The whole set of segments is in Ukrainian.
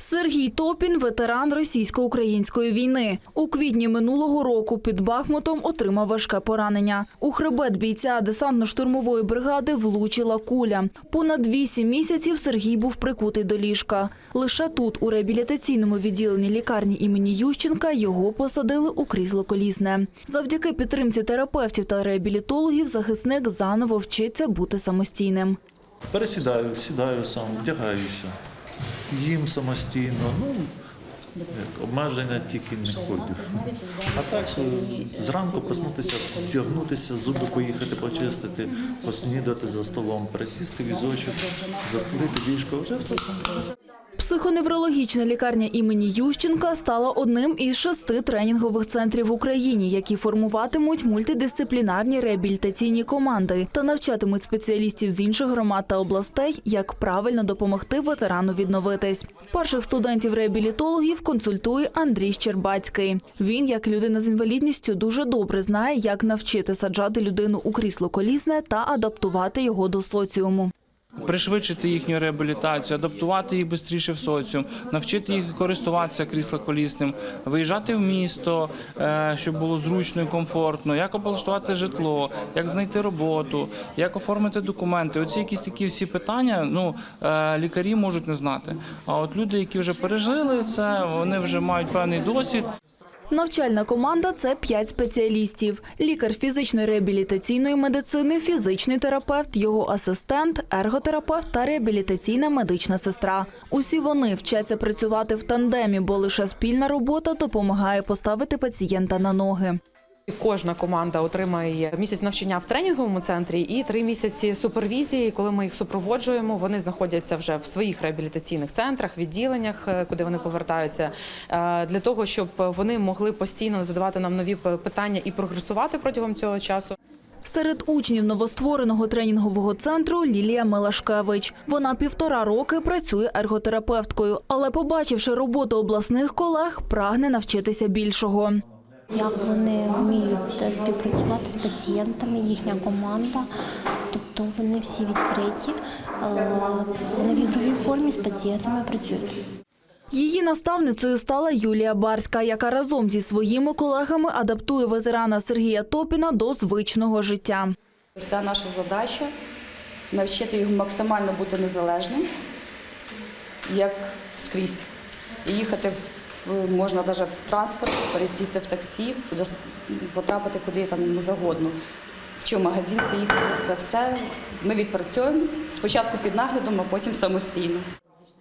Сергій Топін ветеран російсько-української війни. У квітні минулого року під Бахмутом отримав важке поранення. У хребет бійця десантно-штурмової бригади влучила куля. Понад вісім місяців Сергій був прикутий до ліжка. Лише тут, у реабілітаційному відділенні лікарні імені Ющенка, його посадили у крісло колісне. Завдяки підтримці терапевтів та реабілітологів захисник заново вчиться бути самостійним. Пересідаю, сідаю сам, вдягаюся, їм самостійно. Ну, як, обмеження тільки не ходив. А так зранку проснутися, втягнутися, зуби поїхати почистити, поснідати за столом, присісти візочок, застелити ліжко, вже все сам. Психоневрологічна лікарня імені Ющенка стала одним із шести тренінгових центрів в Україні, які формуватимуть мультидисциплінарні реабілітаційні команди та навчатимуть спеціалістів з інших громад та областей, як правильно допомогти ветерану відновитись. Перших студентів-реабілітологів консультує Андрій Щербацький. Він, як людина з інвалідністю, дуже добре знає, як навчити саджати людину у крісло колісне та адаптувати його до соціуму. Пришвидшити їхню реабілітацію, адаптувати їх швидше в соціум, навчити їх користуватися кріслоколісним, виїжджати в місто, е, щоб було зручно і комфортно, як облаштувати житло, як знайти роботу, як оформити документи. Оці якісь такі всі питання ну, е, лікарі можуть не знати. А от люди, які вже пережили це, вони вже мають певний досвід. Навчальна команда це п'ять спеціалістів: лікар фізичної реабілітаційної медицини, фізичний терапевт, його асистент, ерготерапевт та реабілітаційна медична сестра. Усі вони вчаться працювати в тандемі, бо лише спільна робота допомагає поставити пацієнта на ноги. Кожна команда отримає місяць навчання в тренінговому центрі і три місяці супервізії. Коли ми їх супроводжуємо, вони знаходяться вже в своїх реабілітаційних центрах, відділеннях, е, куди вони повертаються, е, для того, щоб вони могли постійно задавати нам нові питання і прогресувати протягом цього часу. Серед учнів новоствореного тренінгового центру Лілія Мелашкевич. Вона півтора роки працює ерготерапевткою, але, побачивши роботу обласних колег, прагне навчитися більшого. Як вони вміють співпрацювати з пацієнтами, їхня команда, тобто вони всі відкриті, е, вони в ігровій формі з пацієнтами працюють. Її наставницею стала Юлія Барська, яка разом зі своїми колегами адаптує ветерана Сергія Топіна до звичного життя. Вся наша задача навчити його максимально бути незалежним, як скрізь. І їхати в, можна навіть в транспорт, пересісти в таксі, потрапити куди там йому завгодно. Чи в магазин це їхати, це все ми відпрацьовуємо спочатку під наглядом, а потім самостійно.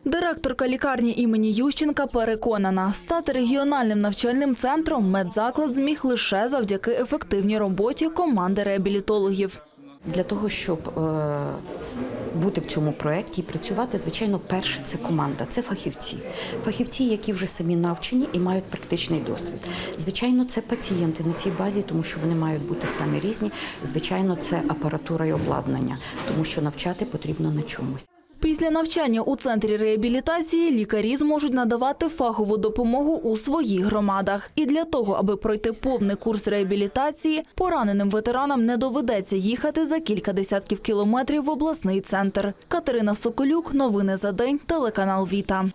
Директорка лікарні імені Ющенка переконана, стати регіональним навчальним центром медзаклад зміг лише завдяки ефективній роботі команди реабілітологів. Для того, щоб е, бути в цьому проєкті і працювати, звичайно, перше це команда, це фахівці. Фахівці, які вже самі навчені і мають практичний досвід. Звичайно, це пацієнти на цій базі, тому що вони мають бути самі різні. Звичайно, це апаратура і обладнання, тому що навчати потрібно на чомусь. Після навчання у центрі реабілітації лікарі зможуть надавати фахову допомогу у своїх громадах. І для того, аби пройти повний курс реабілітації, пораненим ветеранам не доведеться їхати за кілька десятків кілометрів в обласний центр. Катерина Соколюк, новини за день, телеканал Віта.